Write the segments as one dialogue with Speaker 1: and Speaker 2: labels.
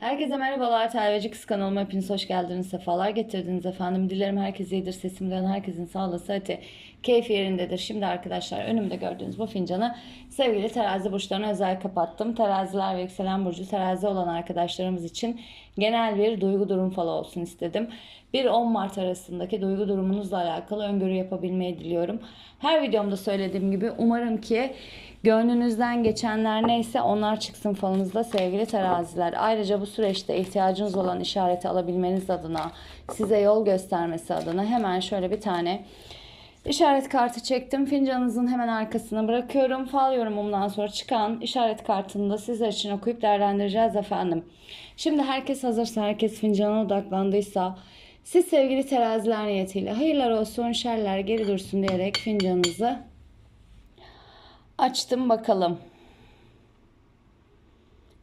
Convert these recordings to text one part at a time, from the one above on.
Speaker 1: Herkese merhabalar. Telveci Kız kanalıma hepiniz hoş geldiniz. Sefalar getirdiniz efendim. Dilerim herkes iyidir. Sesim duyan herkesin sağlığı, sıhhati, keyfi yerindedir. Şimdi arkadaşlar önümde gördüğünüz bu fincanı sevgili terazi burçlarına özel kapattım. Teraziler ve yükselen burcu terazi olan arkadaşlarımız için genel bir duygu durum falı olsun istedim. 1-10 Mart arasındaki duygu durumunuzla alakalı öngörü yapabilmeyi diliyorum. Her videomda söylediğim gibi umarım ki Gönlünüzden geçenler neyse onlar çıksın falınızda sevgili teraziler. Ayrıca bu süreçte ihtiyacınız olan işareti alabilmeniz adına, size yol göstermesi adına hemen şöyle bir tane işaret kartı çektim. Fincanınızın hemen arkasına bırakıyorum. Fal yorumumdan sonra çıkan işaret kartını da sizler için okuyup değerlendireceğiz efendim. Şimdi herkes hazırsa, herkes fincana odaklandıysa siz sevgili teraziler niyetiyle hayırlar olsun, şerler geri dursun diyerek fincanınızı Açtım bakalım.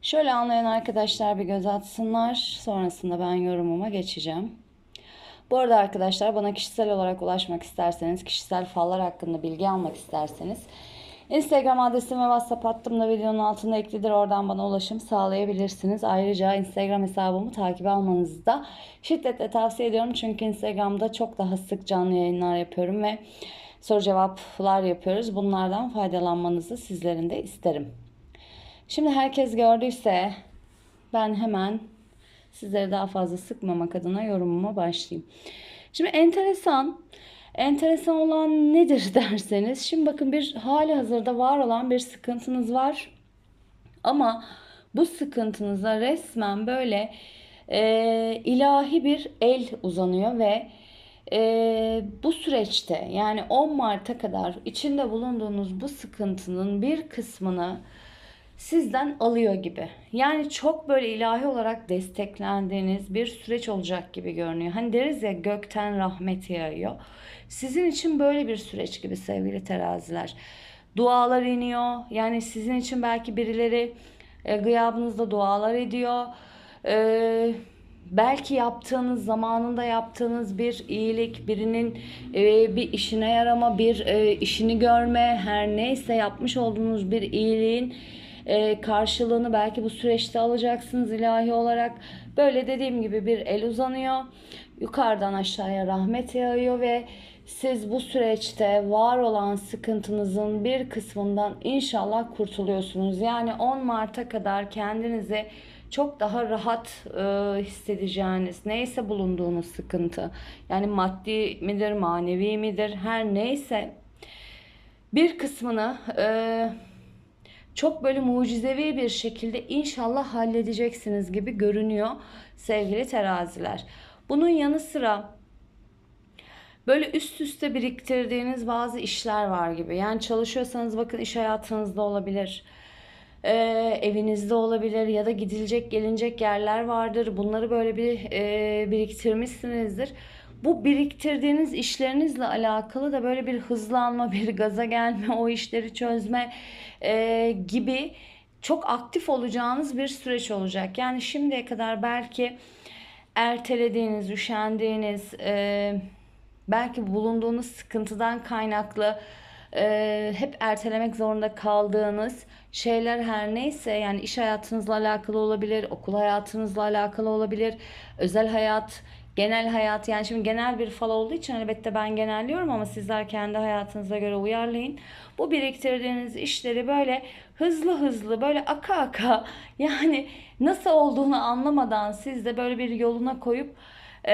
Speaker 1: Şöyle anlayan arkadaşlar bir göz atsınlar. Sonrasında ben yorumuma geçeceğim. Bu arada arkadaşlar bana kişisel olarak ulaşmak isterseniz, kişisel fallar hakkında bilgi almak isterseniz Instagram adresim ve WhatsApp hattım da videonun altında eklidir. Oradan bana ulaşım sağlayabilirsiniz. Ayrıca Instagram hesabımı takip almanızı da şiddetle tavsiye ediyorum. Çünkü Instagram'da çok daha sık canlı yayınlar yapıyorum ve soru cevaplar yapıyoruz. Bunlardan faydalanmanızı sizlerin de isterim. Şimdi herkes gördüyse ben hemen sizleri daha fazla sıkmamak adına yorumuma başlayayım. Şimdi enteresan, enteresan olan nedir derseniz, şimdi bakın bir hali hazırda var olan bir sıkıntınız var. Ama bu sıkıntınıza resmen böyle e, ilahi bir el uzanıyor ve e, bu süreçte yani 10 Mart'a kadar içinde bulunduğunuz bu sıkıntının bir kısmını sizden alıyor gibi. Yani çok böyle ilahi olarak desteklendiğiniz bir süreç olacak gibi görünüyor. Hani deriz ya gökten rahmet yağıyor. Sizin için böyle bir süreç gibi sevgili teraziler. Dualar iniyor. Yani sizin için belki birileri e, gıyabınızda dualar ediyor. Eee belki yaptığınız zamanında yaptığınız bir iyilik, birinin e, bir işine yarama, bir e, işini görme, her neyse yapmış olduğunuz bir iyiliğin e, karşılığını belki bu süreçte alacaksınız ilahi olarak. Böyle dediğim gibi bir el uzanıyor. Yukarıdan aşağıya rahmet yağıyor ve siz bu süreçte var olan sıkıntınızın bir kısmından inşallah kurtuluyorsunuz. Yani 10 Mart'a kadar kendinizi çok daha rahat e, hissedeceğiniz neyse bulunduğunuz sıkıntı yani maddi midir manevi midir her neyse bir kısmını e, çok böyle mucizevi bir şekilde inşallah halledeceksiniz gibi görünüyor sevgili teraziler. Bunun yanı sıra böyle üst üste biriktirdiğiniz bazı işler var gibi. Yani çalışıyorsanız bakın iş hayatınızda olabilir e, evinizde olabilir ya da gidilecek gelinecek yerler vardır. Bunları böyle bir e, biriktirmişsinizdir. Bu biriktirdiğiniz işlerinizle alakalı da böyle bir hızlanma, bir gaza gelme, o işleri çözme e, gibi çok aktif olacağınız bir süreç olacak. Yani şimdiye kadar belki ertelediğiniz, üşendiğiniz, e, belki bulunduğunuz sıkıntıdan kaynaklı e, hep ertelemek zorunda kaldığınız şeyler her neyse yani iş hayatınızla alakalı olabilir, okul hayatınızla alakalı olabilir, özel hayat, genel hayat yani şimdi genel bir fal olduğu için elbette ben genelliyorum ama sizler kendi hayatınıza göre uyarlayın. Bu biriktirdiğiniz işleri böyle hızlı hızlı böyle aka aka yani nasıl olduğunu anlamadan siz de böyle bir yoluna koyup e,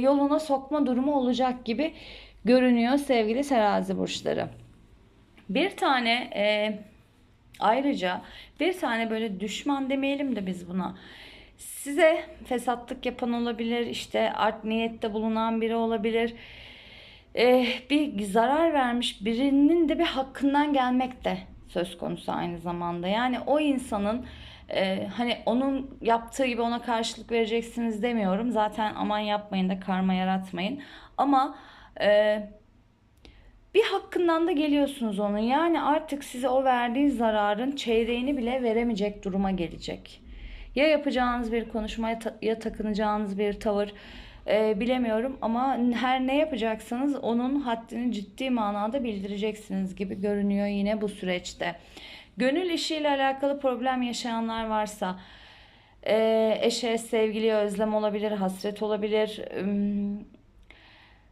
Speaker 1: yoluna sokma durumu olacak gibi görünüyor sevgili terazi burçları. Bir tane e, ayrıca bir tane böyle düşman demeyelim de biz buna. Size fesatlık yapan olabilir, işte art niyette bulunan biri olabilir. E, bir zarar vermiş birinin de bir hakkından gelmek de söz konusu aynı zamanda. Yani o insanın e, hani onun yaptığı gibi ona karşılık vereceksiniz demiyorum. Zaten aman yapmayın da karma yaratmayın. Ama e, bir hakkından da geliyorsunuz onun. Yani artık size o verdiği zararın çeyreğini bile veremeyecek duruma gelecek. Ya yapacağınız bir konuşma ya takınacağınız bir tavır e, bilemiyorum ama her ne yapacaksanız onun haddini ciddi manada bildireceksiniz gibi görünüyor yine bu süreçte. Gönül işiyle alakalı problem yaşayanlar varsa Ee, eşe, sevgiliye özlem olabilir, hasret olabilir.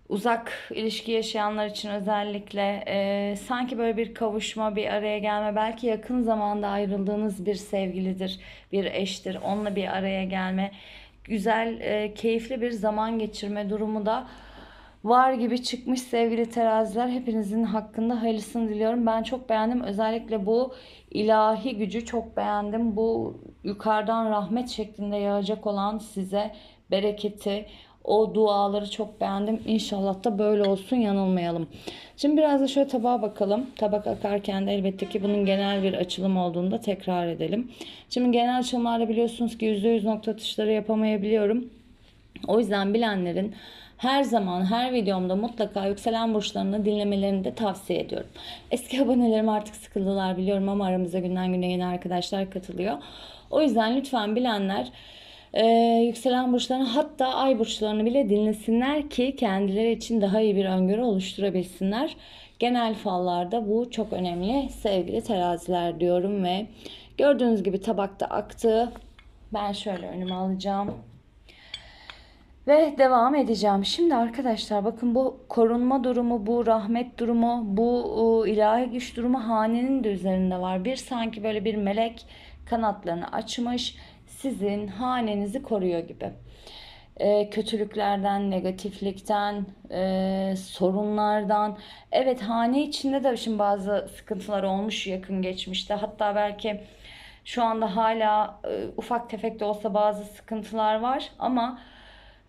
Speaker 1: Uzak ilişki yaşayanlar için özellikle e, sanki böyle bir kavuşma, bir araya gelme, belki yakın zamanda ayrıldığınız bir sevgilidir, bir eştir. Onunla bir araya gelme, güzel, e, keyifli bir zaman geçirme durumu da var gibi çıkmış sevgili teraziler. Hepinizin hakkında hayırlısını diliyorum. Ben çok beğendim. Özellikle bu ilahi gücü çok beğendim. Bu yukarıdan rahmet şeklinde yağacak olan size bereketi, o duaları çok beğendim. İnşallah da böyle olsun yanılmayalım. Şimdi biraz da şöyle tabağa bakalım. Tabak akarken de elbette ki bunun genel bir açılım olduğunu da tekrar edelim. Şimdi genel açılımlarda biliyorsunuz ki %100 nokta atışları yapamayabiliyorum. O yüzden bilenlerin her zaman her videomda mutlaka yükselen burçlarını dinlemelerini de tavsiye ediyorum. Eski abonelerim artık sıkıldılar biliyorum ama aramıza günden güne yeni arkadaşlar katılıyor. O yüzden lütfen bilenler e, yükselen burçlarını hatta ay burçlarını bile dinlesinler ki kendileri için daha iyi bir öngörü oluşturabilsinler. Genel fallarda bu çok önemli sevgili teraziler diyorum ve gördüğünüz gibi tabakta aktı. Ben şöyle önüme alacağım. Ve devam edeceğim. Şimdi arkadaşlar bakın bu korunma durumu, bu rahmet durumu, bu ilahi güç durumu hanenin de üzerinde var. Bir sanki böyle bir melek kanatlarını açmış sizin hanenizi koruyor gibi. Ee, kötülüklerden, negatiflikten, e, sorunlardan. Evet hane içinde de şimdi bazı sıkıntılar olmuş yakın geçmişte. Hatta belki şu anda hala e, ufak tefek de olsa bazı sıkıntılar var ama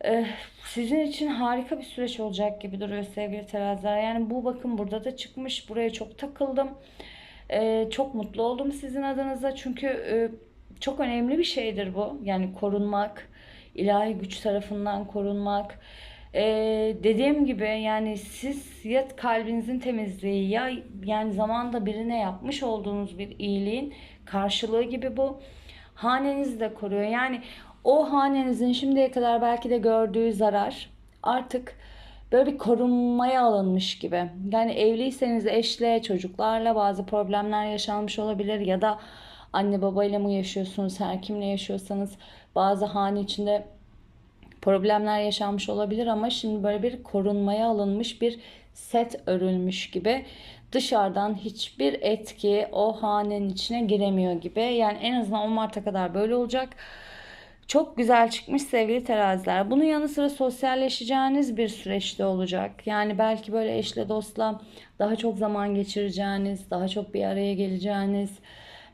Speaker 1: e, sizin için harika bir süreç olacak gibi duruyor sevgili teraziler. Yani bu bakın burada da çıkmış. Buraya çok takıldım. E, çok mutlu oldum sizin adınıza. Çünkü e, çok önemli bir şeydir bu. Yani korunmak, ilahi güç tarafından korunmak. Ee, dediğim gibi yani siz ya kalbinizin temizliği ya yani zamanda birine yapmış olduğunuz bir iyiliğin karşılığı gibi bu. Hanenizi de koruyor. Yani o hanenizin şimdiye kadar belki de gördüğü zarar artık böyle bir korunmaya alınmış gibi. Yani evliyseniz eşle, çocuklarla bazı problemler yaşanmış olabilir ya da anne babayla mı yaşıyorsunuz, her kimle yaşıyorsanız bazı hane içinde problemler yaşanmış olabilir ama şimdi böyle bir korunmaya alınmış bir set örülmüş gibi dışarıdan hiçbir etki o hanenin içine giremiyor gibi. Yani en azından 10 Mart'a kadar böyle olacak. Çok güzel çıkmış sevgili teraziler. Bunun yanı sıra sosyalleşeceğiniz bir süreçte olacak. Yani belki böyle eşle dostla daha çok zaman geçireceğiniz, daha çok bir araya geleceğiniz,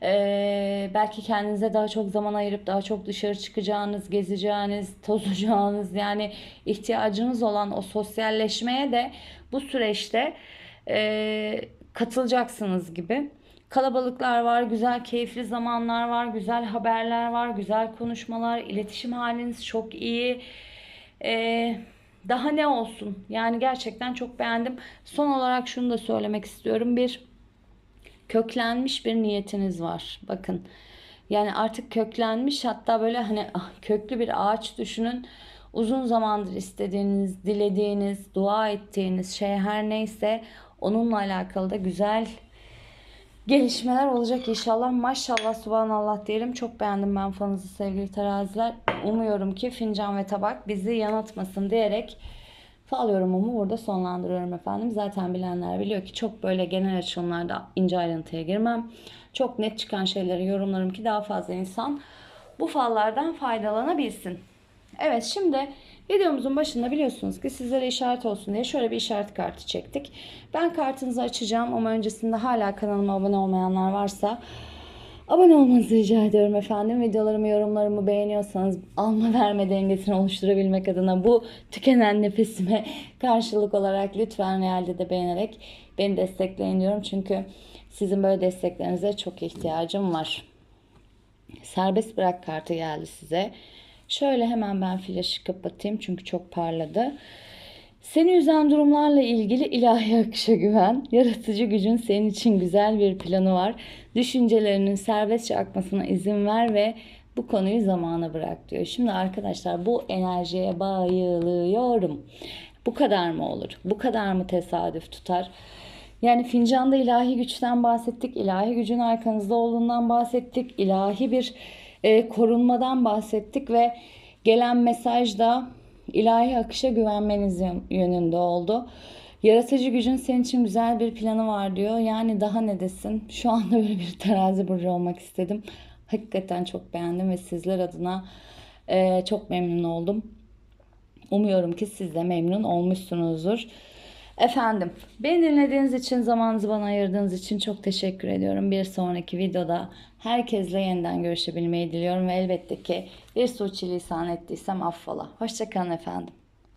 Speaker 1: ee, belki kendinize daha çok zaman ayırıp daha çok dışarı çıkacağınız, gezeceğiniz, tozacağınız yani ihtiyacınız olan o sosyalleşmeye de bu süreçte e, katılacaksınız gibi. Kalabalıklar var, güzel keyifli zamanlar var, güzel haberler var, güzel konuşmalar, iletişim haliniz çok iyi. Ee, daha ne olsun? Yani gerçekten çok beğendim. Son olarak şunu da söylemek istiyorum. Bir köklenmiş bir niyetiniz var. Bakın. Yani artık köklenmiş hatta böyle hani ah, köklü bir ağaç düşünün. Uzun zamandır istediğiniz, dilediğiniz, dua ettiğiniz şey her neyse onunla alakalı da güzel gelişmeler olacak inşallah. Maşallah subhanallah diyelim. Çok beğendim ben fanınızı sevgili teraziler. Umuyorum ki fincan ve tabak bizi yanıltmasın diyerek fal yorumumu burada sonlandırıyorum efendim. Zaten bilenler biliyor ki çok böyle genel açılımlarda ince ayrıntıya girmem. Çok net çıkan şeyleri yorumlarım ki daha fazla insan bu fallardan faydalanabilsin. Evet şimdi videomuzun başında biliyorsunuz ki sizlere işaret olsun diye şöyle bir işaret kartı çektik. Ben kartınızı açacağım ama öncesinde hala kanalıma abone olmayanlar varsa abone olmanızı rica ediyorum efendim. Videolarımı, yorumlarımı beğeniyorsanız alma verme dengesini oluşturabilmek adına bu tükenen nefesime karşılık olarak lütfen realde de beğenerek beni destekleyin diyorum. Çünkü sizin böyle desteklerinize çok ihtiyacım var. Serbest bırak kartı geldi size. Şöyle hemen ben flaşı kapatayım çünkü çok parladı. Seni üzen durumlarla ilgili ilahi akışa güven. Yaratıcı gücün senin için güzel bir planı var. Düşüncelerinin serbestçe akmasına izin ver ve bu konuyu zamana bırak diyor. Şimdi arkadaşlar bu enerjiye bayılıyorum. Bu kadar mı olur? Bu kadar mı tesadüf tutar? Yani fincanda ilahi güçten bahsettik. ilahi gücün arkanızda olduğundan bahsettik. ilahi bir e, korunmadan bahsettik ve gelen mesaj da ilahi akışa güvenmeniz yön- yönünde oldu. Yaratıcı gücün senin için güzel bir planı var diyor. Yani daha ne desin? Şu anda böyle bir terazi burcu olmak istedim. Hakikaten çok beğendim ve sizler adına e, çok memnun oldum. Umuyorum ki siz de memnun olmuşsunuzdur. Efendim, beni dinlediğiniz için, zamanınızı bana ayırdığınız için çok teşekkür ediyorum. Bir sonraki videoda herkesle yeniden görüşebilmeyi diliyorum ve elbette ki bir suçilisan ettiysem affola. Hoşçakalın efendim.